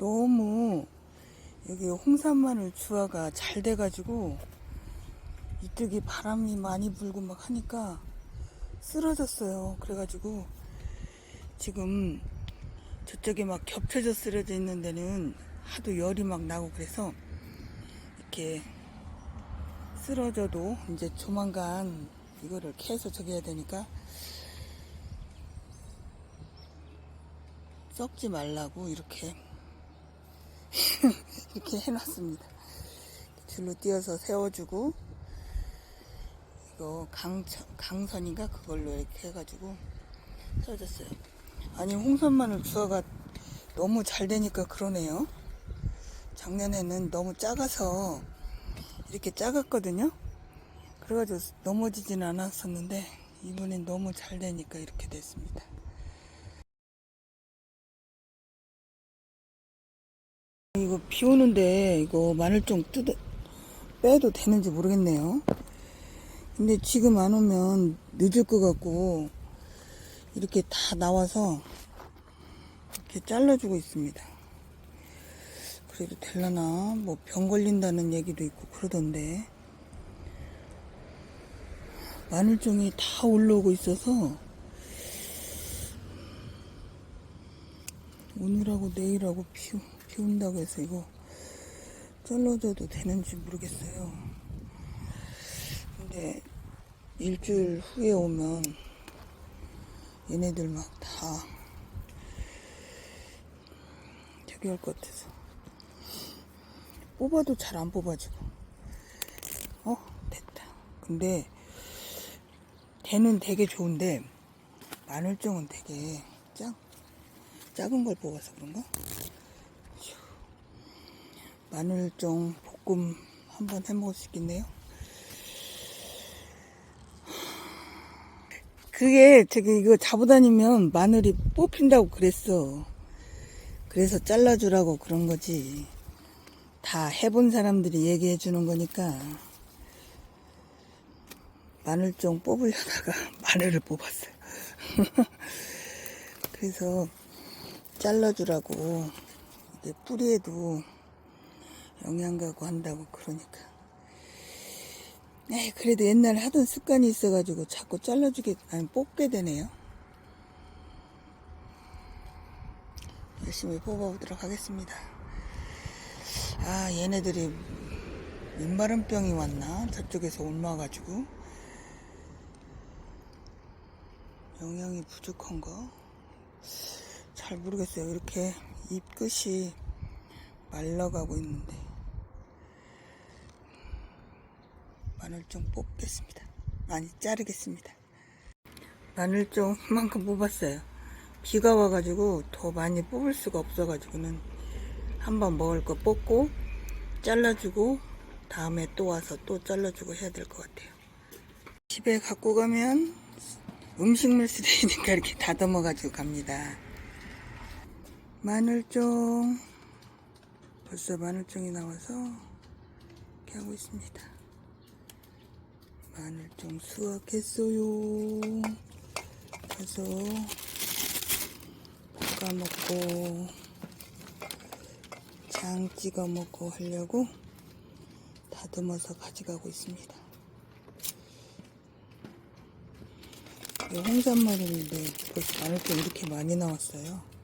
너무 여기 홍산마늘 주화가 잘 돼가지고 이쪽이 바람이 많이 불고 막 하니까 쓰러졌어요. 그래가지고 지금 저쪽에 막 겹쳐져 쓰러져 있는 데는 하도 열이 막 나고 그래서 이렇게 쓰러져도 이제 조만간 이거를 캐서 저기 해야 되니까 썩지 말라고 이렇게 이렇게 해놨습니다. 줄로 띄어서 세워주고 이거 강 강선인가 그걸로 이렇게 해가지고 세워졌어요. 아니 홍선마늘 주화가 너무 잘 되니까 그러네요. 작년에는 너무 작아서 이렇게 작았거든요. 그래가지고 넘어지진 않았었는데 이번엔 너무 잘 되니까 이렇게 됐습니다. 이거 비 오는데 이거 마늘 좀 뜯어 빼도 되는지 모르겠네요. 근데 지금 안 오면 늦을 것 같고 이렇게 다 나와서 이렇게 잘라주고 있습니다. 그래도 될라나 뭐 병 걸린다는 얘기도 있고 그러던데 마늘종이 다 올라오고 있어서 오늘하고 내일하고 비, 비 온다고 해서 이거 잘라줘도 되는지 모르겠어요. 근데 일주일 후에 오면 얘네들 막 다 저기 할 것 같아서. 뽑아도 잘 안 뽑아지고. 어? 됐다. 근데 대는 되게 좋은데 마늘종은 되게 작, 작은 걸 뽑아서 그런가? 휴. 마늘종 볶음 한번 해 먹을 수 있겠네요 그게 저기 이거 잡아다니면 마늘이 뽑힌다고 그랬어. 그래서 잘라주라고 그런 거지. 다 해본 사람들이 얘기해 주는 거니까. 마늘 좀 뽑으려다가 마늘을 뽑았어요. 그래서 잘라주라고 이게 뿌리에도 영양 가고 한다고 그러니까. 네, 그래도 옛날에 하던 습관이 있어가지고 자꾸 잘라주게, 아니, 뽑게 되네요. 열심히 뽑아보도록 하겠습니다. 아, 얘네들이 민마른병이 왔나? 저쪽에서 옮아가지고. 영양이 부족한가? 잘 모르겠어요. 이렇게 잎 끝이 말라가고 있는데. 마늘 좀 뽑겠습니다. 아니 자르겠습니다. 마늘 좀 이만큼 뽑았어요. 비가 와가지고 더 많이 뽑을 수가 없어가지고는 한번 먹을 거 뽑고 잘라주고 다음에 또 와서 또 잘라주고 해야 될 것 같아요. 집에 갖고 가면 음식물 쓰레기니까 이렇게 다듬어가지고 갑니다. 마늘종 벌써 마늘종이 나와서 이렇게 하고 있습니다. 마늘 좀 수확했어요. 그래서 볶아 먹고 장 찍어 먹고 하려고 다듬어서 가져가고 있습니다. 이 홍산마늘인데 벌써 마늘 좀 이렇게 많이 나왔어요.